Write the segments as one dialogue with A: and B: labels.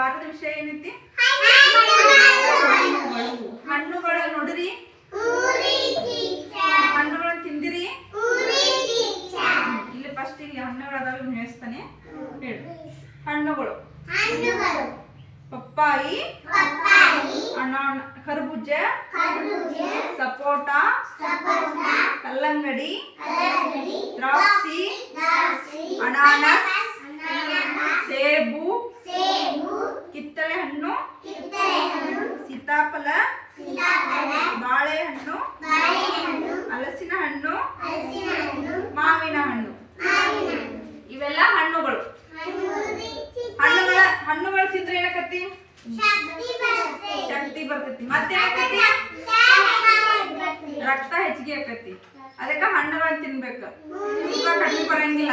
A: ವಾರದ ವಿಷಯ ಏನೈತಿ? ಹಣ್ಣುಗಳು ನೋಡ್ರಿ? ಹಣ್ಣುಗಳ ತಿಂದಿರಿ? ಇಲ್ಲಿ ಫಸ್ಟ್ ಇಲ್ಲಿ ಹಣ್ಣುಗಳು ಅದಾವ ಹೇಳ್ತಾನೆ ಹೇಳು. ಹಣ್ಣುಗಳು. ಪಪ್ಪಾಯಿ. ಅನಾನ ಕರ್ಬೂಜ. ಸಪೋಟ. ಕಲ್ಲಂಗಡಿ. ದ್ರಾಕ್ಷಿ. ಅನಾನಸ್. ಸೇಬು. ಕಿತ್ತಳೆ ಹಣ್ಣು ಸೀತಾಫಲ ಬಾಳೆಹಣ್ಣು ಹಲಸಿನ ಹಣ್ಣು ಮಾವಿನ ಹಣ್ಣು. ಇವೆಲ್ಲ ಹಣ್ಣುಗಳು. ಹಣ್ಣುಗಳ ಹಣ್ಣುಗಳು ತಿಂದ್ರೆ ಏನಕತ್ತಿ ಶಕ್ತಿ ಬರ್ತೈತಿ. ಮತ್ತೆ ರಕ್ತ ಹೆಚ್ಚಿಗೆ ಆಕತಿ ಅದಕ್ಕೆ ಹಣ್ಣುಗಳನ್ನ ತಿನ್ಬೇಕು. ತೂಕ ಕಡಿಮೆ ಬರಂಗಿಲ್ಲ?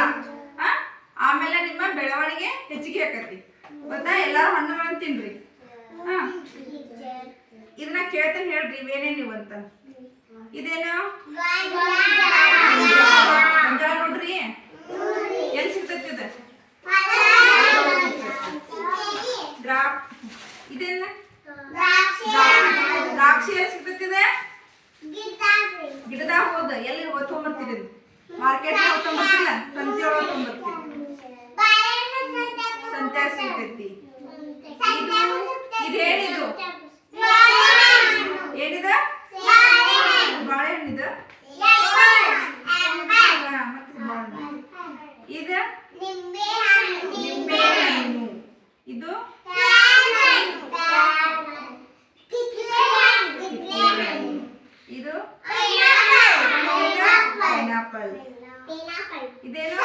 A: ಆಮೇಲೆ ನಿಮ್ಮ ಬೆಳವಣಿಗೆ ಹೆಚ್ಚಿಗೆ ಆಕತಿ ಗೊತ್ತಾ? ಎಲ್ಲಾರು ಹಣ್ಣುಗಳನ್ನ ತಿನ್ರಿ. ಇದನ್ನ ಕೇಳ್ತೇನೆ ಹೇಳ್ರಿ, ಇವೇನೇ ನೀವು ಅಂತ. ಇದೇನು? ಗೊಂಜಾಳ ನೋಡ್ರಿ. ಎಲ್ಲಿ ಸಿಗ್ತೈತಿ ಇದು? ಇದೇನ? ದ್ರಾಕ್ಷಿ. ಎಲ್ಲಿ ಸಿಗ್ತೈತಿ ಇದು? ಗಿಡದಾಗ ಹೋದ. ಎಲ್ಲಿ ತೊಗೊಂಬರ್ತೀರಿ ಇದು? ಮಾರ್ಕೆಟ್ ತೊಗೊಂಬರ್ತಿಲ್ಲ ಸಂತೆ ಒಳಗೆ ತೊಗೊಂಬರ್ತೀರಿ ಸಂತೆ ಸಿಗ್ತೈತಿ ಇದೇನಿದು ಏನಿದ ಬಾಳೆಹಣ್ಣಿದ ಮತ್ತೆ ಬಾಳೆಹಣ್ಣು ಇದು ನಿಂಬೆ ಹಣ್ಣು ಇದು ಇದು ಪೈನಾಪಲ್ ಇದೇನು